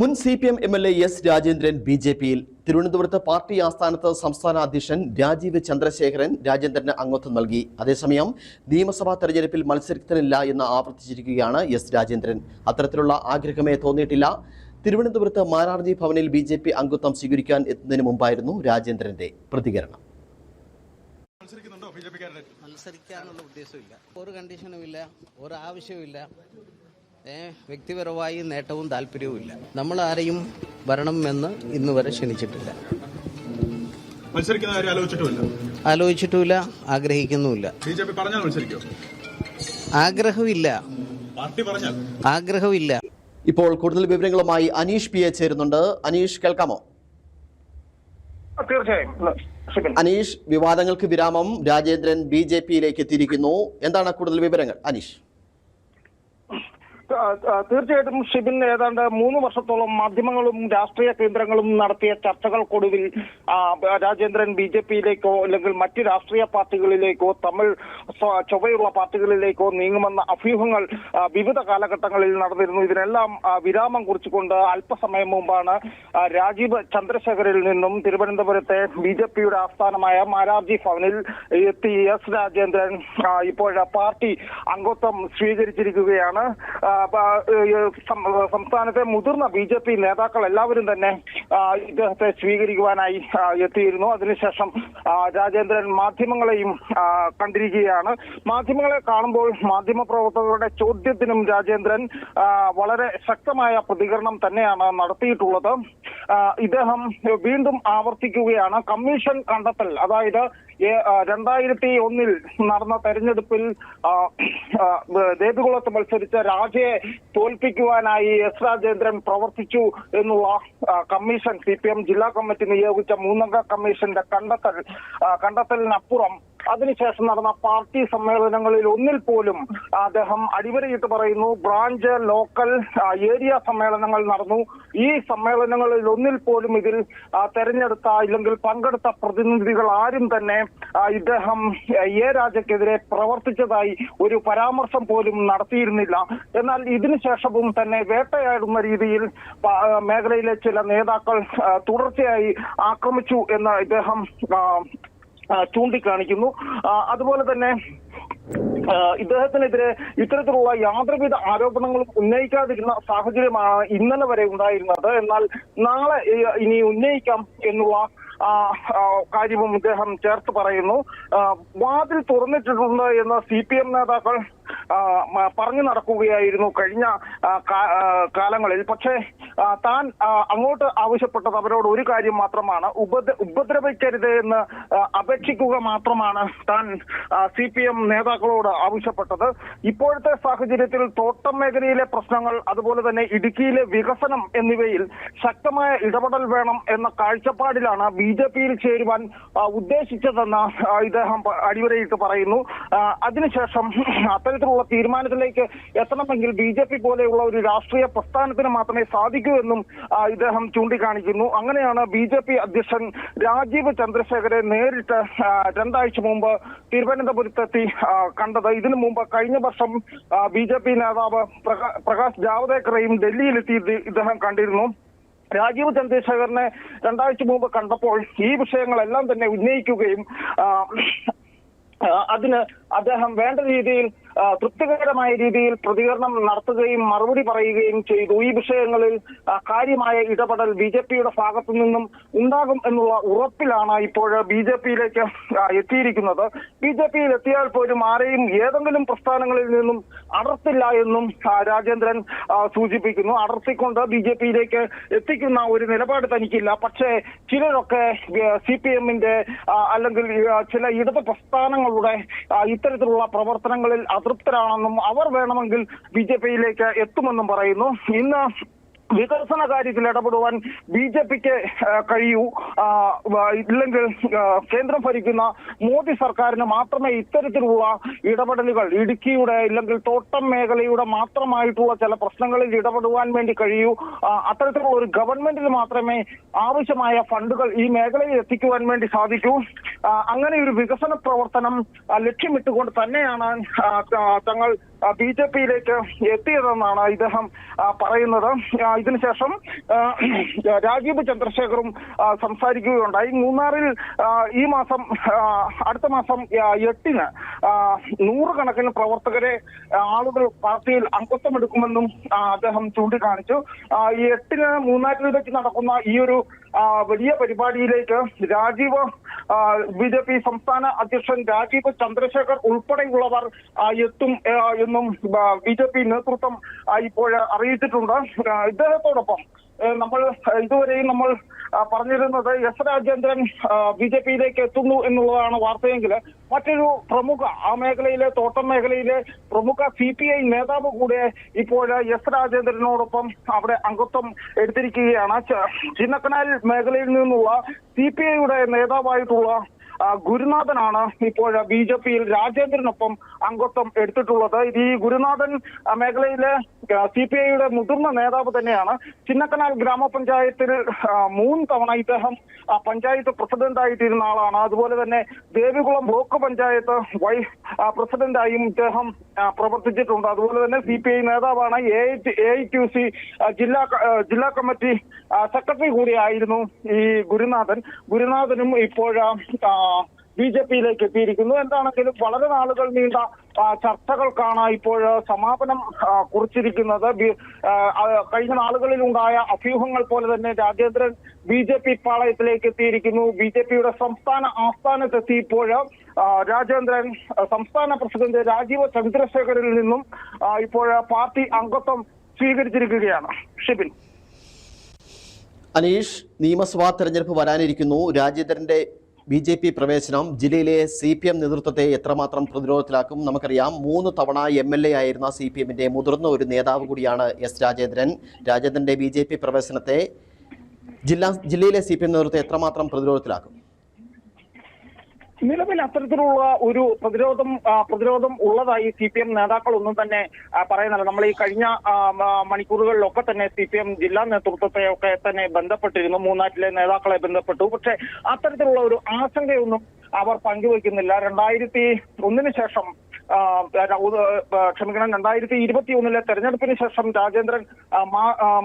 മുൻ C P M M L A S Rajendran B J പിയിൽ തിരുവനന്തപുരത്ത് party ആസ്ഥാനത്ത് സംസ്ഥാന അധ്യക്ഷൻ രാജീവ് ചന്ദ്രശേഖരൻ രാജേന്ദ്രന് അംഗത്വം നൽകി. അതേസമയം നിയമസഭാ തെരഞ്ഞെടുപ്പിൽ മത്സരിക്കുന്നില്ല എന്ന് ആവർത്തിച്ചിരിക്കുകയാണ് എസ് രാജേന്ദ്രൻ. അത്തരത്തിലുള്ള ആഗ്രഹമേ തോന്നിയിട്ടില്ല. തിരുവനന്തപുരത്ത് മാരാർജി ഭവനിൽ ബി ജെ പി അംഗത്വം സ്വീകരിക്കാൻ എത്തുന്നതിന് മുമ്പായിരുന്നു രാജേന്ദ്രന്റെ പ്രതികരണം. മത്സരിക്കാനുള്ള ഉദ്ദേശമില്ല. ഒരു കണ്ടീഷനും ഇല്ല. ഒരു ആവശ്യവുമില്ല. ഏ, വ്യക്തിപരമായി നേട്ടവും താല്പര്യവും ഇല്ല. നമ്മൾ ആരെയും വരണം എന്ന് ഇന്ന് വരെ ക്ഷണിച്ചിട്ടില്ല. ആലോചിച്ചിട്ടുമില്ല. ആഗ്രഹിക്കുന്നുമില്ല. ആഗ്രഹമില്ല. ആഗ്രഹമില്ല. ഇപ്പോൾ കൂടുതൽ വിവരങ്ങളുമായി അനീഷ് പി എ ചേരുന്നുണ്ട്. അനീഷ് കേൾക്കാമോ? തീർച്ചയായും. അനീഷ് വിവാദങ്ങൾക്ക് വിരാമം. രാജേന്ദ്രൻ ബി ജെ പിയിലേക്ക് എത്തിയിരിക്കുന്നു. എന്താണ് കൂടുതൽ വിവരങ്ങൾ? അനീഷ്. തീർച്ചയായിട്ടും ഷിബിൻ ഏതാണ്ട് മൂന്ന് വർഷത്തോളം മാധ്യമങ്ങളും രാഷ്ട്രീയ കേന്ദ്രങ്ങളും നടത്തിയ ചർച്ചകൾക്കൊടുവിൽ രാജേന്ദ്രൻ ബി ജെ പിയിലേക്കോ അല്ലെങ്കിൽ മറ്റ് രാഷ്ട്രീയ പാർട്ടികളിലേക്കോ തമിഴ് ചൊവ്വയുള്ള പാർട്ടികളിലേക്കോ നീങ്ങുമെന്ന അഭ്യൂഹങ്ങൾ വിവിധ കാലഘട്ടങ്ങളിൽ നടന്നിരുന്നു. ഇതിനെല്ലാം വിരാമം കുറിച്ചുകൊണ്ട് അല്പസമയം മുമ്പാണ് രാജീവ് ചന്ദ്രശേഖരിൽ നിന്നും തിരുവനന്തപുരത്തെ ബി ജെ പിയുടെ ആസ്ഥാനമായ മാരാർജി ഭവനിൽ എത്തി. എസ്. രാജേന്ദ്രൻ ഇപ്പോഴ പാർട്ടി അംഗത്വം സ്വീകരിച്ചിരിക്കുകയാണ്. സംസ്ഥാനത്തെ മുതിർന്ന ബി ജെ പി നേതാക്കൾ എല്ലാവരും തന്നെ ഇദ്ദേഹത്തെ സ്വീകരിക്കുവാനായി എത്തിയിരുന്നു. അതിനുശേഷം രാജേന്ദ്രൻ മാധ്യമങ്ങളെയും കണ്ടിരിക്കുകയാണ്. മാധ്യമങ്ങളെ കാണുമ്പോൾ മാധ്യമ പ്രവർത്തകരുടെ ചോദ്യത്തിനും രാജേന്ദ്രൻ വളരെ ശക്തമായ പ്രതികരണം തന്നെയാണ് നടത്തിയിട്ടുള്ളത്. ഇദ്ദേഹം വീണ്ടും ആവർത്തിക്കുകയാണ്. കമ്മീഷൻ കണ്ടെത്തൽ അതായത് രണ്ടായിരത്തി ഒന്നിൽ നടന്ന തെരഞ്ഞെടുപ്പിൽ ദേവികുളത്ത് മത്സരിച്ച രാജയെ തോൽപ്പിക്കുവാനായി എസ് രാജേന്ദ്രൻ പ്രവർത്തിച്ചു എന്നുള്ള കമ്മീഷൻ സി പി എം ജില്ലാ കമ്മിറ്റി നിയോഗിച്ച മൂന്നംഗ കമ്മീഷന്റെ കണ്ടെത്തൽ കണ്ടെത്തലിനപ്പുറം അതിനുശേഷം നടന്ന പാർട്ടി സമ്മേളനങ്ങളിൽ ഒന്നിൽ പോലും അദ്ദേഹം അടിവരയിട്ട് പറയുന്നു ബ്രാഞ്ച് ലോക്കൽ ഏരിയ സമ്മേളനങ്ങൾ നടന്നു. ഈ സമ്മേളനങ്ങളിൽ ഒന്നിൽ പോലും ഇതിൽ തെരഞ്ഞെടുത്ത ഇല്ലെങ്കിൽ പങ്കെടുത്ത പ്രതിനിധികൾ ആരും തന്നെ ഇദ്ദേഹം എ രാജയ്ക്കെതിരെ പ്രവർത്തിച്ചതായി ഒരു പരാമർശം പോലും നടത്തിയിരുന്നില്ല. എന്നാൽ ഇതിനുശേഷവും തന്നെ വേട്ടയാടുന്ന രീതിയിൽ മേഖലയിലെ ചില നേതാക്കൾ തുടർച്ചയായി ആക്രമിച്ചു എന്ന് ഇദ്ദേഹം ചൂണ്ടിക്കാണിക്കുന്നു. അതുപോലെ തന്നെ ഇദ്ദേഹത്തിനെതിരെ ഇത്തരത്തിലുള്ള യാതൊരുവിധ ആരോപണങ്ങളും ഉന്നയിക്കാതിരുന്ന സാഹചര്യമാണ് ഇന്നലെ വരെ ഉണ്ടായിരുന്നത്. എന്നാൽ നാളെ ഇനി ഉന്നയിക്കാം എന്നുള്ള കാര്യവും ഇദ്ദേഹം ചേർത്ത് പറയുന്നു. വാതിൽ തുറന്നിട്ടിട്ടുണ്ട് എന്ന് സി പി എം നേതാക്കൾ പറഞ്ഞു നടക്കുകയായിരുന്നു കഴിഞ്ഞ കാലങ്ങളിൽ. പക്ഷേ താൻ അങ്ങോട്ട് ആവശ്യപ്പെട്ടത് അവരോട് ഒരു കാര്യം മാത്രമാണ്. ഉപദ്ര ഉപദ്രവിക്കരുത് എന്ന് അപേക്ഷിക്കുക മാത്രമാണ് താൻ സി പി എം നേതാക്കളോട് ആവശ്യപ്പെട്ടത്. ഇപ്പോഴത്തെ സാഹചര്യത്തിൽ തോട്ടം മേഖലയിലെ പ്രശ്നങ്ങൾ അതുപോലെ തന്നെ ഇടുക്കിയിലെ വികസനം എന്നിവയിൽ ശക്തമായ ഇടപെടൽ വേണം എന്ന കാഴ്ചപ്പാടിലാണ് ബി ജെ പിയിൽ ചേരുവാൻ ഉദ്ദേശിച്ചതെന്ന് ഇദ്ദേഹം അടിവരയിട്ട് പറയുന്നു. അതിനുശേഷം അതിനുശേഷം അത്തരത്തിലുള്ള തീരുമാനത്തിലേക്ക് എത്തണമെങ്കിൽ ബി ജെ പി പോലെയുള്ള ഒരു രാഷ്ട്രീയ പ്രസ്ഥാനത്തിന് മാത്രമേ സാധിക്കൂ എന്നും ഇദ്ദേഹം ചൂണ്ടിക്കാണിക്കുന്നു. അങ്ങനെയാണ് ബി ജെ പി അധ്യക്ഷൻ രാജീവ് ചന്ദ്രശേഖരെ നേരിട്ട് രണ്ടാഴ്ച മുമ്പ് തിരുവനന്തപുരത്തെത്തി കണ്ടത്. ഇതിനു മുമ്പ് കഴിഞ്ഞ വർഷം ബി ജെ പി നേതാവ് പ്രകാ- പ്രകാശ് ജാവദേക്കറെയും ഡൽഹിയിലെത്തി ഇദ്ദേഹം കണ്ടിരുന്നു. രാജീവ് ചന്ദ്രശേഖരനെ രണ്ടാഴ്ച മുമ്പ് കണ്ടപ്പോൾ ഈ വിഷയങ്ങളെല്ലാം തന്നെ ഉന്നയിക്കുകയും അതിന് അദ്ദേഹം വേണ്ട രീതിയിൽ തൃപ്തികരമായ രീതിയിൽ പ്രതികരണം നടത്തുകയും മറുപടി പറയുകയും ചെയ്തു. ഈ വിഷയങ്ങളിൽ കാര്യമായ ഇടപെടൽ ബി ജെ പിയുടെ ഭാഗത്തു നിന്നും ഉണ്ടാകും എന്നുള്ള ഉറപ്പിലാണ് ഇപ്പോൾ ബി ജെ പിയിലേക്ക് എത്തിയിരിക്കുന്നത്. ബി ജെ പിയിൽ എത്തിയാൽ പോലും ആരെയും ഏതെങ്കിലും പ്രസ്ഥാനങ്ങളിൽ നിന്നും അടർത്തില്ല എന്നും രാജേന്ദ്രൻ സൂചിപ്പിക്കുന്നു. അടർത്തിക്കൊണ്ട് ബി ജെ പിയിലേക്ക് എത്തിക്കുന്ന ഒരു നിലപാട് തനിക്കില്ല. പക്ഷേ ചിലരൊക്കെ സി പി എമ്മിന്റെ അല്ലെങ്കിൽ ചില ഇടത് പ്രസ്ഥാനങ്ങളുടെ ഇത്തരത്തിലുള്ള പ്രവർത്തനങ്ങളിൽ അതൃപ്തരാണെന്നും അവർ വേണമെങ്കിൽ ബി ജെ പിയിലേക്ക് എത്തുമെന്നും പറയുന്നു. ഇന്ന് വികസന കാര്യത്തിൽ ഇടപെടുവാൻ ബി ജെ പിക്ക് കഴിയൂ. ഇല്ലെങ്കിൽ കേന്ദ്രം ഭരിക്കുന്ന മോദി സർക്കാരിന് മാത്രമേ ഇത്തരത്തിലുള്ള ഇടപെടലുകൾ ഇടുക്കിയുടെ ഇല്ലെങ്കിൽ തോട്ടം മേഖലയുടെ മാത്രമായിട്ടുള്ള ചില പ്രശ്നങ്ങളിൽ ഇടപെടുവാൻ വേണ്ടി കഴിയൂ. അത്തരത്തിലുള്ള ഒരു ഗവൺമെന്റിന് മാത്രമേ ആവശ്യമായ ഫണ്ടുകൾ ഈ മേഖലയിൽ എത്തിക്കുവാൻ വേണ്ടി സാധിക്കൂ. അങ്ങനെ ഒരു വികസന പ്രവർത്തനം ലക്ഷ്യമിട്ടുകൊണ്ട് തന്നെയാണ് തങ്ങൾ ബി ജെ പിയിലേക്ക് എത്തിയതെന്നാണ് ഇദ്ദേഹം പറയുന്നത്. ഇതിനുശേഷം രാജീവ് ചന്ദ്രശേഖറും സംസാരിക്കുകയുണ്ടായി. മൂന്നാറിൽ ഈ മാസം അടുത്ത മാസം എട്ടിന് നൂറുകണക്കിന് പ്രവർത്തകരെ ആളുകൾ പാർട്ടിയിൽ അംഗത്വമെടുക്കുമെന്നും അദ്ദേഹം ചൂണ്ടിക്കാണിച്ചു. എട്ടിന് മൂന്നാറിൽ വെച്ച് നടക്കുന്ന ഈ ഒരു വലിയ പരിപാടിയിലേക്ക് രാജീവ് ബി ജെ പി സംസ്ഥാന അധ്യക്ഷൻ രാജീവ് ചന്ദ്രശേഖർ ഉൾപ്പെടെയുള്ളവർ എത്തും എന്നും ബി ജെ പി നേതൃത്വം ഇപ്പോഴെ അറിയിച്ചിട്ടുണ്ട്. ഇദ്ദേഹത്തോടൊപ്പം നമ്മൾ ഇതുവരെയും നമ്മൾ പറഞ്ഞിരുന്നത് എസ് രാജേന്ദ്രൻ ബി ജെ പിയിലേക്ക് എത്തുന്നു എന്നുള്ളതാണ് വാർത്തയെങ്കിൽ മറ്റൊരു പ്രമുഖ ആ മേഖലയിലെ തോട്ടം മേഖലയിലെ പ്രമുഖ സി പി ഐ നേതാവ് കൂടെ ഇപ്പോൾ എസ് രാജേന്ദ്രനോടൊപ്പം അവിടെ അംഗത്വം എടുത്തിരിക്കുകയാണ്. ചിന്നക്കനാൽ മേഖലയിൽ നിന്നുള്ള സി പി ഐയുടെ നേതാവായിട്ടുള്ള ഗുരുനാഥനാണ് ഇപ്പോൾ ബി ജെ പിയിൽ രാജേന്ദ്രനൊപ്പം അംഗത്വം എടുത്തിട്ടുള്ളത്. ഈ ഗുരുനാഥൻ മേഖലയിലെ സി പി ഐയുടെ മുതിർന്ന നേതാവ് തന്നെയാണ്. ചിന്നക്കനാൽ ഗ്രാമപഞ്ചായത്തിൽ മൂന്ന് തവണ ഇദ്ദേഹം പഞ്ചായത്ത് പ്രസിഡന്റായിട്ടിരുന്ന ആളാണ്. അതുപോലെ തന്നെ ദേവികുളം ബ്ലോക്ക് പഞ്ചായത്ത് വൈസ് പ്രസിഡന്റായും ഇദ്ദേഹം പ്രവർത്തിച്ചിട്ടുണ്ട്. അതുപോലെ തന്നെ സി പി ഐ നേതാവാണ് എ ഐ ക്യു സി ജില്ലാ ജില്ലാ കമ്മിറ്റി സെക്രട്ടറി കൂടിയായിരുന്നു ഈ ഗുരുനാഥൻ. ഗുരുനാഥനും ഇപ്പോൾ ബി ജെ പിയിലേക്ക് എത്തിയിരിക്കുന്നു. എന്താണെങ്കിലും വളരെ നാളുകൾ നീണ്ട ചർച്ചകൾക്കാണ് ഇപ്പോൾ സമാപനം കുറിച്ചിരിക്കുന്നത്. കഴിഞ്ഞ നാളുകളിൽ ഉണ്ടായ അഭ്യൂഹങ്ങൾ പോലെ തന്നെ രാജേന്ദ്രൻ ബി ജെ പി പാളയത്തിലേക്ക് എത്തിയിരിക്കുന്നു. ബി ജെ പിയുടെ സംസ്ഥാന ആസ്ഥാനത്തെത്തിയപ്പോൾ രാജേന്ദ്രൻ സംസ്ഥാന പ്രസിഡന്റ് രാജീവ് ചന്ദ്രശേഖരിൽ നിന്നും ഇപ്പോൾ പാർട്ടി അംഗത്വം സ്വീകരിച്ചിരിക്കുകയാണ്. ഷിബിൻ. അനീഷ് നിയമസഭാ തെരഞ്ഞെടുപ്പ് വരാനിരിക്കുന്നു. രാജേന്ദ്രന്റെ ബി ജെ പി പ്രവേശനം ജില്ലയിലെ സി പി എം നേതൃത്വത്തെ എത്രമാത്രം പ്രതിരോധത്തിലാക്കും നമുക്കറിയാം. മൂന്ന് തവണ എം എൽ എ ആയിരുന്ന സി പി എമ്മിന്റെ മുതിർന്ന ഒരു നേതാവ് കൂടിയാണ് എസ് രാജേന്ദ്രൻ. രാജേന്ദ്രന്റെ ബി ജെ പി പ്രവേശനത്തെ ജില്ലാ ജില്ലയിലെ സി പി എം നേതൃത്വത്തെ എത്രമാത്രം പ്രതിരോധത്തിലാക്കും? നിലവിൽ അത്തരത്തിലുള്ള ഒരു പ്രതിരോധം പ്രതിരോധം ഉള്ളതായി സി പി എം നേതാക്കളൊന്നും തന്നെ പറയുന്നില്ല. നമ്മൾ ഈ കഴിഞ്ഞ മണിക്കൂറുകളിലൊക്കെ തന്നെ സി പി എം ജില്ലാ നേതൃത്വത്തെ ഒക്കെ തന്നെ ബന്ധപ്പെട്ടിരുന്നു. മൂന്നാറ്റിലെ നേതാക്കളെ ബന്ധപ്പെട്ടു. പക്ഷെ അത്തരത്തിലുള്ള ഒരു ആശങ്കയൊന്നും അവർ പങ്കുവെക്കുന്നില്ല. രണ്ടായിരത്തി ഒന്നിനു ശേഷം ക്ഷമിക്കണം രണ്ടായിരത്തി ഇരുപത്തി ഒന്നിലെ തെരഞ്ഞെടുപ്പിന് ശേഷം രാജേന്ദ്രൻ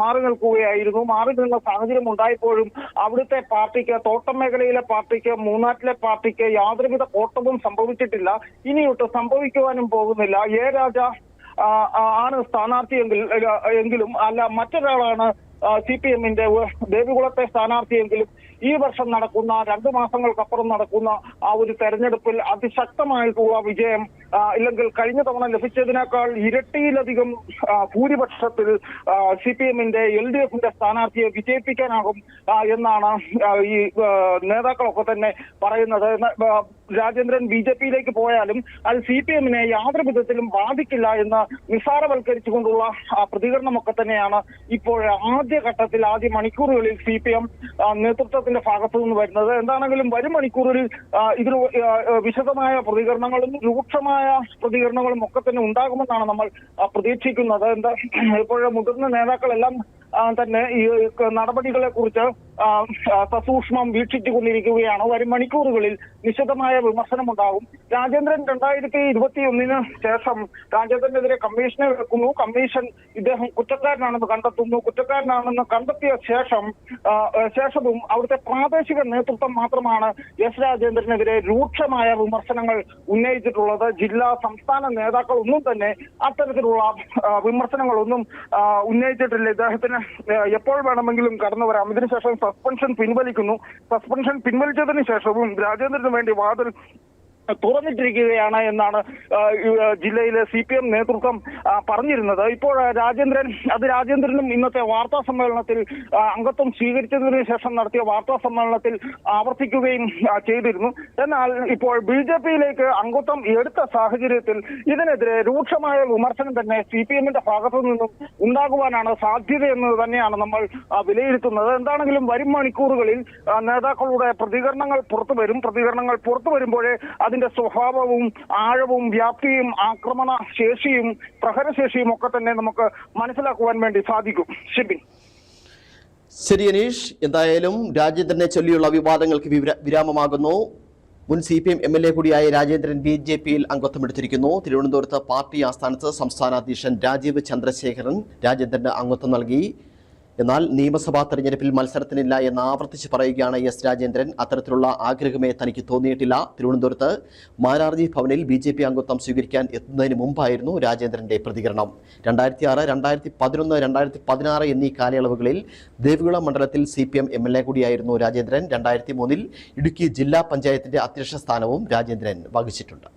മാറി നിൽക്കുകയായിരുന്നു. മാറി നിന്ന സാഹചര്യം ഉണ്ടായപ്പോഴും അവിടുത്തെ പാർട്ടിക്ക് തോട്ടം മേഖലയിലെ പാർട്ടിക്ക് മൂന്നാറ്റിലെ പാർട്ടിക്ക് യാതൊരുവിധ കോട്ടവും സംഭവിച്ചിട്ടില്ല. ഇനിയൊട്ട് സംഭവിക്കുവാനും പോകുന്നില്ല. എ രാജ ആണ് സ്ഥാനാർത്ഥിയെങ്കിൽ എങ്കിലും അല്ല മറ്റൊരാളാണ് സി പി എമ്മിന്റെ ദേവികുളത്തെ സ്ഥാനാർത്ഥിയെങ്കിലും ഈ വർഷം നടക്കുന്ന രണ്ടു മാസങ്ങൾക്കപ്പുറം നടക്കുന്ന ആ ഒരു തെരഞ്ഞെടുപ്പിൽ അതിശക്തമായിട്ടുള്ള വിജയം ഇല്ലെങ്കിൽ കഴിഞ്ഞ തവണ ലഭിച്ചതിനേക്കാൾ ഇരട്ടിയിലധികം ഭൂരിപക്ഷത്തിൽ സി പി എമ്മിന്റെ എൽ ഡി എഫിന്റെ സ്ഥാനാർത്ഥിയെ വിജയിപ്പിക്കാനാകും എന്നാണ് ഈ നേതാക്കളൊക്കെ തന്നെ പറയുന്നത്. രാജേന്ദ്രൻ ബി ജെ പിയിലേക്ക് പോയാലും അത് സി പി എമ്മിനെ യാതൊരു വിധത്തിലും ബാധിക്കില്ല എന്ന് നിസ്സാരവൽക്കരിച്ചുകൊണ്ടുള്ള പ്രതികരണമൊക്കെ തന്നെയാണ് ഇപ്പോൾ ആദ്യഘട്ടത്തിൽ ആദ്യ മണിക്കൂറുകളിൽ സി പി എം നേതൃത്വത്തിന്റെ ഭാഗത്തു നിന്ന് വരുന്നത്. എന്താണെങ്കിലും വരും മണിക്കൂറിൽ ആ, ഇതിന് വിശദമായ പ്രതികരണങ്ങളും രൂക്ഷമായ പ്രതികരണങ്ങളും ഒക്കെ തന്നെ ഉണ്ടാകുമെന്നാണ് നമ്മൾ പ്രതീക്ഷിക്കുന്നത്. എന്താ ഇപ്പോഴെ മുതിർന്ന നേതാക്കളെല്ലാം തന്നെ ഈ നടപടികളെ കുറിച്ച് സസൂക്ഷ്മം വീക്ഷിച്ചുകൊണ്ടിരിക്കുകയാണ്. വരും മണിക്കൂറുകളിൽ നിശിതമായ വിമർശനമുണ്ടാകും. രാജേന്ദ്രൻ രണ്ടായിരത്തി ഇരുപത്തി ഒന്നിന് ശേഷം രാജേന്ദ്രനെതിരെ കമ്മീഷനെ വെക്കുന്നു. കമ്മീഷൻ ഇദ്ദേഹം കുറ്റക്കാരനാണെന്ന് കണ്ടെത്തുന്നു. കുറ്റക്കാരനാണെന്ന് കണ്ടെത്തിയ ശേഷം ശേഷവും അവിടുത്തെ പ്രാദേശിക നേതൃത്വം മാത്രമാണ് എസ് രാജേന്ദ്രനെതിരെ രൂക്ഷമായ വിമർശനങ്ങൾ ഉന്നയിച്ചിട്ടുള്ളത്. ജില്ലാ സംസ്ഥാന നേതാക്കൾ ഒന്നും തന്നെ അത്തരത്തിലുള്ള വിമർശനങ്ങളൊന്നും ഉന്നയിച്ചിട്ടില്ല. ഇദ്ദേഹത്തിന് എപ്പോൾ വേണമെങ്കിലും കടന്നു വരാം ഇതിനുശേഷം സസ്പെൻഷൻ പിൻവലിക്കുന്നു. സസ്പെൻഷൻ പിൻവലിച്ചതിന് ശേഷവും രാജേന്ദ്രന് വേണ്ടി വാതിൽ തുറന്നിട്ടിരിക്കുകയാണ് എന്നാണ് ജില്ലയിലെ സി പി എം നേതൃത്വം പറഞ്ഞിരുന്നത്. ഇപ്പോൾ രാജേന്ദ്രൻ അത് രാജേന്ദ്രനും ഇന്നത്തെ വാർത്താ സമ്മേളനത്തിൽ അംഗത്വം സ്വീകരിച്ചതിന് ശേഷം നടത്തിയ വാർത്താ സമ്മേളനത്തിൽ ആവർത്തിക്കുകയും ചെയ്തിരുന്നു. എന്നാൽ ഇപ്പോൾ ബി ജെ പിയിലേക്ക് അംഗത്വം എടുത്ത സാഹചര്യത്തിൽ ഇതിനെതിരെ രൂക്ഷമായ വിമർശനം തന്നെ സി പി എമ്മിന്റെ ഭാഗത്തു നിന്നും ഉണ്ടാകുവാനാണ് സാധ്യതയെന്ന് തന്നെയാണ് നമ്മൾ വിലയിരുത്തുന്നത്. എന്താണെങ്കിലും വരും മണിക്കൂറുകളിൽ നേതാക്കളുടെ പ്രതികരണങ്ങൾ പുറത്തു വരും പ്രതികരണങ്ങൾ പുറത്തു വരുമ്പോഴേ അതിന്റെ സ്വഭാവവും ആഴവും വ്യാപ്തിയും ആക്രമണ ശേഷിയും പ്രഹരശേഷിയും ഒക്കെ തന്നെ നമുക്ക് മനസ്സിലാക്കുവാൻ വേണ്ടി സാധിക്കും. ഷിബിൻ. ശരി അനീഷ്. എന്തായാലും രാജേന്ദ്രനെ ചൊല്ലിയുള്ള വിവാദങ്ങൾക്ക് വിരാമമാകുന്നു. മുൻ C P M M L A കൂടിയായ രാജേന്ദ്രൻ ബി ജെ പിയിൽ അംഗത്വമെടുത്തിരിക്കുന്നു തിരുവനന്തപുരത്ത് പാർട്ടി ആസ്ഥാനത്ത് സംസ്ഥാന അധ്യക്ഷൻ രാജീവ് ചന്ദ്രശേഖരൻ രാജേന്ദ്രന് അംഗത്വം നൽകി. എന്നാൽ നിയമസഭാ തെരഞ്ഞെടുപ്പിൽ മത്സരത്തിനില്ല എന്ന് ആവർത്തിച്ച് പറയുകയാണ് എസ് രാജേന്ദ്രൻ. അത്തരത്തിലുള്ള ആഗ്രഹമേ തനിക്ക് തോന്നിയിട്ടില്ല. തിരുവനന്തപുരത്ത് മാരാർജി ഭവനിൽ ബി ജെ പി അംഗത്വം സ്വീകരിക്കാൻ എത്തുന്നതിന് മുമ്പായിരുന്നു രാജേന്ദ്രന്റെ പ്രതികരണം. രണ്ടായിരത്തി ആറ് രണ്ടായിരത്തി പതിനൊന്ന് രണ്ടായിരത്തി പതിനാറ് എന്നീ കാലയളവുകളിൽ ദേവികുളം മണ്ഡലത്തിൽ C P M M L A കൂടിയായിരുന്നു രാജേന്ദ്രൻ. രണ്ടായിരത്തി മൂന്നിൽ ഇടുക്കി ജില്ലാ പഞ്ചായത്തിന്റെ അധ്യക്ഷ സ്ഥാനവും രാജേന്ദ്രൻ വഹിച്ചിട്ടുണ്ട്.